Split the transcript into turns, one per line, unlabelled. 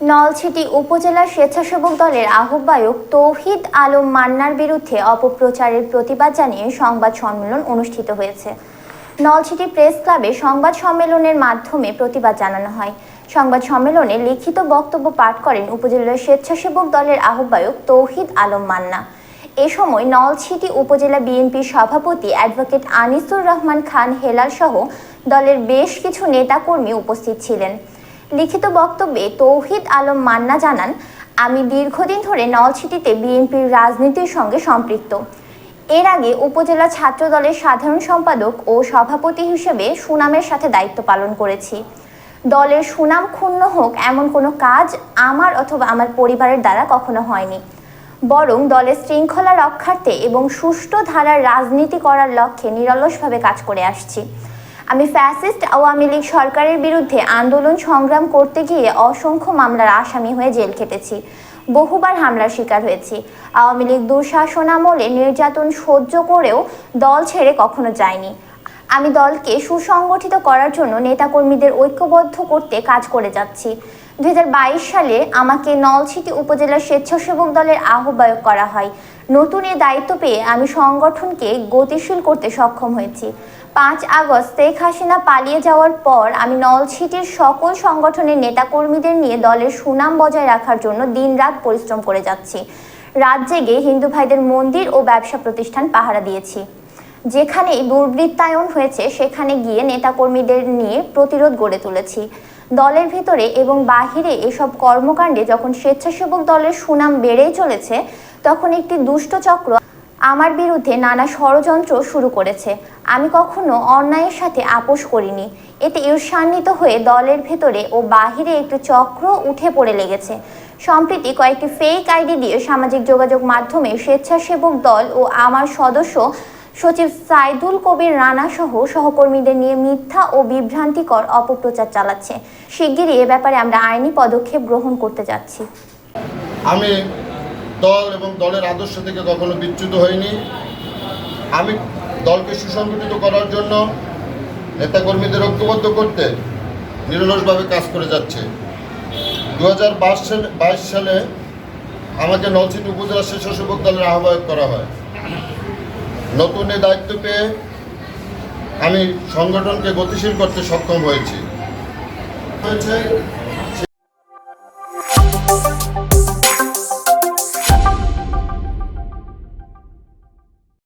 নলছিটি উপজেলা স্বেচ্ছাসেবক দলের আহ্বায়ক তৌহিদ আলম মান্নার বিরুদ্ধে অপপ্রচারের প্রতিবাদ জানিয়ে সংবাদ সম্মেলন অনুষ্ঠিত হয়েছে। নলছিটি প্রেস ক্লাবে সংবাদ সম্মেলনের মাধ্যমে প্রতিবাদ জানানো হয়। সংবাদ সম্মেলনে লিখিত বক্তব্য পাঠ করেন উপজেলা স্বেচ্ছাসেবক দলের আহ্বায়ক তৌহিদ আলম মান্না। এ সময় নলছিটি উপজেলা বিএনপির সভাপতি অ্যাডভোকেট আনিসুর রহমান খান হেলাল সহ দলের বেশ কিছু নেতাকর্মী উপস্থিত ছিলেন। লিখিত বক্তব্যে তৌহিদ আলম মান্না জানান, আমি দীর্ঘদিন ধরে নলছিটিতে বিএনপির রাজনীতির সঙ্গে সম্পৃক্ত। এর আগে উপজেলা ছাত্র দলের সাধারণ সম্পাদক ও সভাপতি হিসেবে সুনামের সাথে দায়িত্ব পালন করেছি। দলের সুনাম ক্ষুণ্ণ হোক এমন কোনো কাজ আমার অথবা আমার পরিবারের দ্বারা কখনো হয়নি। বরং দলের শৃঙ্খলা রক্ষার্থে এবং সুষ্ঠু ধারার রাজনীতি করার লক্ষ্যে নিরলসভাবে কাজ করে আসছি। আমি ফ্যাসিস্ট আওয়ামী লীগ সরকারের বিরুদ্ধে আন্দোলন সংগ্রাম করতে গিয়ে অসংখ্য মামলার আসামি হয়ে জেল খেটেছি। বহুবার হামলার শিকার হয়েছি। আওয়ামী লীগ দুঃশাসন আমলে নির্যাতন সহ্য করেও দল ছেড়ে কখনো যায়নি। আমি দলকে সুসংগঠিত করার জন্য নেতাকর্মীদের ঐক্যবদ্ধ করতে কাজ করে যাচ্ছি। দুই হাজার বাইশ সালে আমাকে নলছিটি উপজেলা স্বেচ্ছাসেবক দলের আহ্বায়ক করা হয়। নতুন এ দায়িত্ব পেয়ে আমি সংগঠনকে গতিশীল করতে সক্ষম হয়েছি। পাঁচ আগস্ট শেখ হাসিনা পালিয়ে যাওয়ার পর আমি নলছিটির সকল সংগঠনের নেতাকর্মীদের নিয়ে দলের সুনাম বজায় রাখার জন্য দিনরাত পরিশ্রম করে যাচ্ছি। রাত জেগে হিন্দু ভাইদের মন্দির ও ব্যবসা প্রতিষ্ঠান পাহারা দিয়েছি। যেখানেই দুর্বৃত্তায়ন হয়েছে, সেখানে গিয়ে নেতাকর্মীদের নিয়ে প্রতিরোধ গড়ে তুলেছি। দলের ভিতরে এবং বাহিরে এসব কর্মকাণ্ডে যখন স্বেচ্ছাসেবক দলের সুনাম বেড়েই চলেছে, তখন একটি দুষ্ট চক্র আমার বিরুদ্ধে নানা ষড়যন্ত্র শুরু করেছে। আমি কখনো অন্যায়ের সাথে আপোষ করিনি। এতে ঈর্ষান্বিত হয়ে দলের ভেতরে ও বাহিরে একটি চক্র উঠে পড়ে লেগেছে। সম্প্রতি কয়েকটি ফেক আইডি দিয়ে সামাজিক যোগাযোগ মাধ্যমে স্বেচ্ছাসেবক দল ও আমার সদস্য সচিব সাইদুল কবির রানা সহ সহকর্মীদের নিয়ে মিথ্যা ও বিভ্রান্তিকর অপপ্রচার চালাচ্ছে। শিগগিরই এ ব্যাপারে আমরা আইনি পদক্ষেপ গ্রহণ করতে যাচ্ছি।
আমি দল এবং দলের আদর্শ থেকে কখনো বিচ্যুত হইনি। আমি দলকে সুসংগঠিত করার জন্য নেতাকর্মীদের ঐক্যবদ্ধ করতে নিরলসভাবে কাজ করে যাচ্ছে। দু হাজার বাইশ সালে আমাকে নলছিটি উপজেলা স্বেচ্ছাসেবক দলের আহ্বায়ক করা হয়। নতুন এই দায়িত্ব পেয়ে আমি সংগঠনকে গতিশীল করতে সক্ষম হয়েছি হয়েছে।